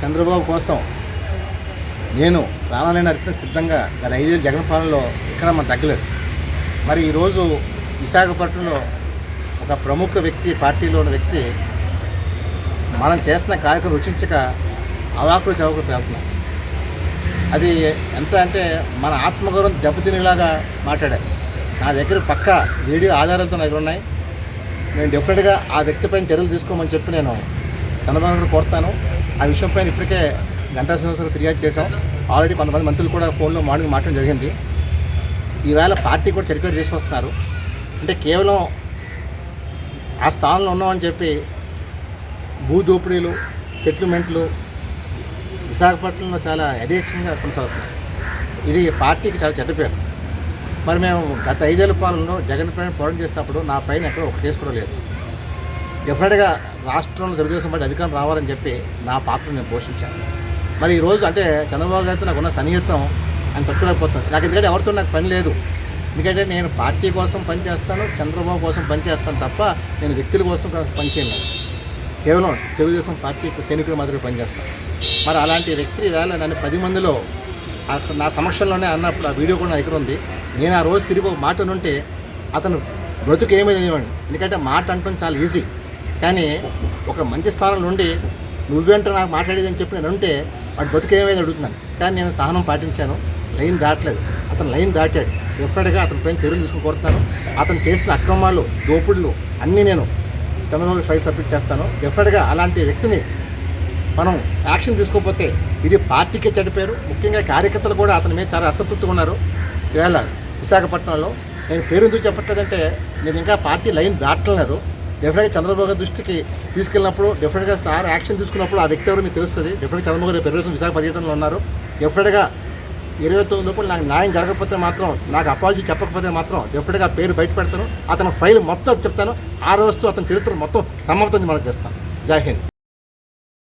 చంద్రబాబు కోసం నేను ప్రాణాలైన అర్పణ సిద్ధంగా గత ఐదేళ్ళు జగన్ పాలనలో ఇక్కడ మనం తగ్గలేదు. మరి ఈరోజు విశాఖపట్నంలో ఒక ప్రముఖ వ్యక్తి పార్టీలో ఉన్న వ్యక్తి మనం చేస్తున్న కార్యక్రమం రుచించక అవాకులు చవకులు పేలుతున్నాం అది ఎంత అంటే మన ఆత్మగౌరవం దెబ్బతినేలాగా మాట్లాడారు. నా దగ్గర పక్క వీడియో ఆధారాలతో నా దగ్గర ఉన్నాయి. నేను డెఫినెట్గా ఆ వ్యక్తిపైన చర్యలు తీసుకోమని చెప్పి నేను చంద్రబాబు నాయుడు కోరుతాను. ఆ విషయం పైన ఇప్పటికే గంటా శ్రీనివాసరావు ఫిర్యాదు చేశాం. ఆల్రెడీ కొంతమంది మంత్రులు కూడా ఫోన్లో మార్నింగ్ మాట్లాడడం జరిగింది. ఈవేళ పార్టీ కూడా చరిత్ర చేసి వస్తున్నారు. అంటే కేవలం ఆ స్థానంలో ఉన్నామని చెప్పి భూ దోపిడీలు సెటిల్మెంట్లు విశాఖపట్నంలో చాలా యథేచ్ఛంగా కొనసాగుతున్నాయి. ఇది పార్టీకి చాలా చెడ్డ పేరు. మరి మేము గత ఐదేళ్ళ పాలనలో జగన్ పైన పోరాటం చేసినప్పుడు నా పైన ఎక్కడ ఒక కేసు కూడా లేదు. డెఫినెట్గా రాష్ట్రంలో తెలుగుదేశం పార్టీ అధికారం రావాలని చెప్పి నా పాత్ర నేను పోషించాను. మరి ఈరోజు అంటే చంద్రబాబు గారితో నాకు ఉన్న సన్నిహితం ఆయన తట్టుకోలేకపోతుంది నాకు ఎందుకంటే ఎవరితో నాకు పని లేదు. ఎందుకంటే నేను పార్టీ కోసం పనిచేస్తాను చంద్రబాబు కోసం పనిచేస్తాను తప్ప నేను వ్యక్తుల కోసం పనిచేయను కేవలం తెలుగుదేశం పార్టీ సైనికులు మాదిరిగా పనిచేస్తాను మరి అలాంటి వ్యక్తి వేళ నన్ను పది మందిలో నా సమక్షంలోనే అన్నప్పుడు ఆ వీడియో కూడా నా దగ్గర ఉంది. నేను ఆ రోజు తిరిగి ఒక మాట నుంటే అతను బ్రతుకు ఏమీ ఎందుకంటే మాట అంటాం చాలా ఈజీ. కానీ ఒక మంచి స్థానం నుండి నువ్వేంటో నాకు మాట్లాడేది అని చెప్పి నేను ఉంటే వాడు బతుకు ఏమైంది అడుగుతున్నాను. కానీ నేను సహనం పాటించాను. లైన్ దాటలేదు. అతను లైన్ దాటాడు. డెఫినెట్గా అతని పైన చర్యలు తీసుకుని కోరుతాను అతను చేసిన అక్రమాలు దోపిడులు అన్నీ నేను చంద్రబాబు ఫైల్ సబ్మిట్ చేస్తాను. డెఫినెట్గా అలాంటి వ్యక్తిని మనం యాక్షన్ తీసుకోకపోతే ఇది పార్టీకే చెడిపోయారు ముఖ్యంగా కార్యకర్తలు కూడా అతని మీద చాలా అసంతృప్తిగా ఉన్నారు. ఇవాళ విశాఖపట్నంలో నేను పేరు ఎందుకు చెప్పట్లేదంటే నేను ఇంకా పార్టీ లైన్ దాటలేదు. డెఫినెట్గా చంద్రబాబు గారి దృష్టికి తీసుకెళ్ళినప్పుడు డెఫినెట్గా సార్ యాక్షన్ తీసుకున్నప్పుడు ఆ వ్యక్తి ఎవరు మీకు తెలుస్తుంది. డెఫినెట్గా చంద్రబాబు గారు పెరుగుతుంది విశాఖ పర్యటనలో ఉన్నారు. డెఫినెట్గా ఇరవై తొమ్మిది లోపల నాకు న్యాయం జరగకపోతే మాత్రం నాకు అపాలజీ చెప్పకపోతే మాత్రం డెఫినెట్గా పేరు బయటపెడతాను అతని ఫైల్ మొత్తం చెప్తాను. ఆ రోజుతో అతని చరిత్ర మొత్తం సమాప్తం మనం చేస్తాను జై హింద్.